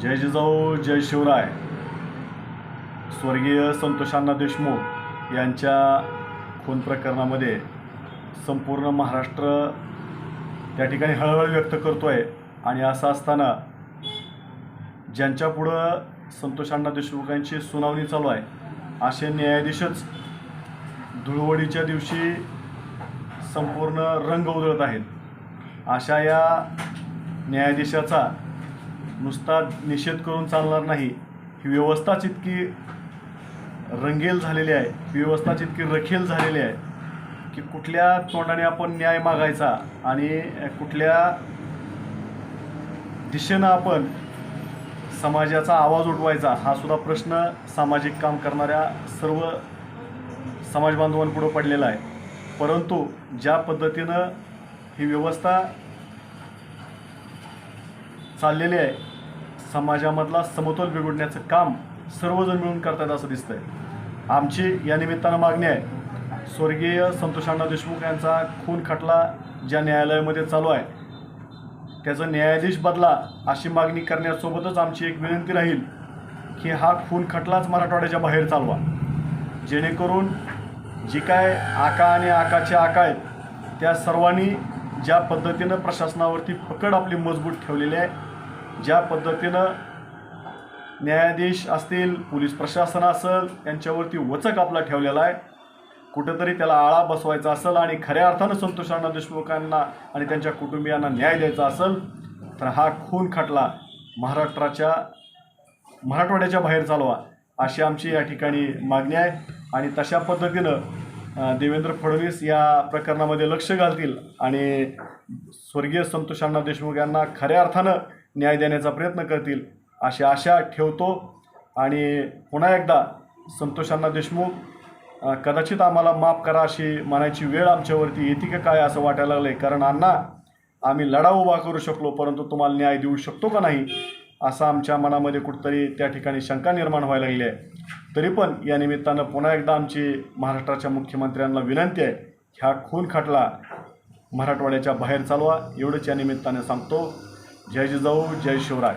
जय जिजाऊ जय शिवराय. स्वर्गीय संतोषांना देशमुख यांच्या खून प्रकरणामध्ये संपूर्ण महाराष्ट्र त्या ठिकाणी हळहळ व्यक्त करतो आहे आणि असं असताना ज्यांच्यापुढं संतोषांना देशमुखांची सुनावणी चालू आहे असे न्यायाधीशच धुळवडीच्या दिवशी संपूर्ण रंग उधळत आहेत. अशा या न्यायाधीशाचा नुसता निषेध करून चालणार नाही. ही व्यवस्थाच इतकी रंगेल झालेली आहे ही व्यवस्थाच इतकी रखेल झालेली आहे की कुठल्या तोंडाने आपण न्याय मागायचा आणि कुठल्या दिशेनं आपण समाजाचा आवाज उठवायचा हा सुद्धा प्रश्न सामाजिक काम करणाऱ्या सर्व समाज बांधवांपुढं पडलेला आहे. परंतु ज्या पद्धतीनं ही व्यवस्था चाललेली आहे. समाजामधला समतोल बिघडण्याचं काम सर्वजण मिळून करतात असं दिसतंय. आमची या निमित्तानं मागणी आहे. स्वर्गीय संतोषांना देशमुख यांचा खून खटला ज्या न्यायालयामध्ये चालू आहे त्याचा न्यायाधीश बदला अशी मागणी करण्यासोबतच आमची एक विनंती राहील की हा खून खटलाच मराठवाड्याच्या बाहेर चालवा. जेणेकरून जी काय आका आणि आकाचे आका आहेत त्या सर्वांनी ज्या पद्धतीनं प्रशासनावरती पकड आपली मजबूत ठेवलेली आहे ज्या पद्धतीनं न्यायाधीश असतील पोलीस प्रशासन असेल यांच्यावरती वचक आपला ठेवलेला आहे. कुठंतरी त्याला आळा बसवायचा असेल आणि खऱ्या अर्थानं संतोषांना देशमुखांना आणि त्यांच्या कुटुंबियांना न्याय द्यायचा असेल तर हा खून खटला महाराष्ट्राच्या मराठवाड्याच्या बाहेर चालवा अशी आमची या ठिकाणी मागणी आहे. आणि तशा पद्धतीनं देवेंद्र फडणवीस या प्रकरणामध्ये लक्ष घालतील आणि स्वर्गीय संतोषांना देशमुख यांना खऱ्या अर्थानं न्याय देण्याचा प्रयत्न करतील अशी आशा ठेवतो. आणि पुन्हा एकदा संतोषांना देशमुख कदाचित आम्हाला माफ करा अशी म्हणायची वेळ आमच्यावरती येते का काय असं वाटायला लागलं आहे कारण अण्णा आम्ही लढा उभा करू शकलो परंतु तुम्हाला न्याय देऊ शकतो का नाही? असं आमच्या मनामध्ये कुठंतरी त्या ठिकाणी शंका निर्माण व्हायला लागली आहे. तरी पण या निमित्तानं पुन्हा एकदा आमची महाराष्ट्राच्या मुख्यमंत्र्यांना विनंती आहे ह्या खून खटला मराठवाड्याच्या बाहेर चालवा. एवढंच या निमित्ताने सांगतो. जय जिजाऊ जय शिवराय.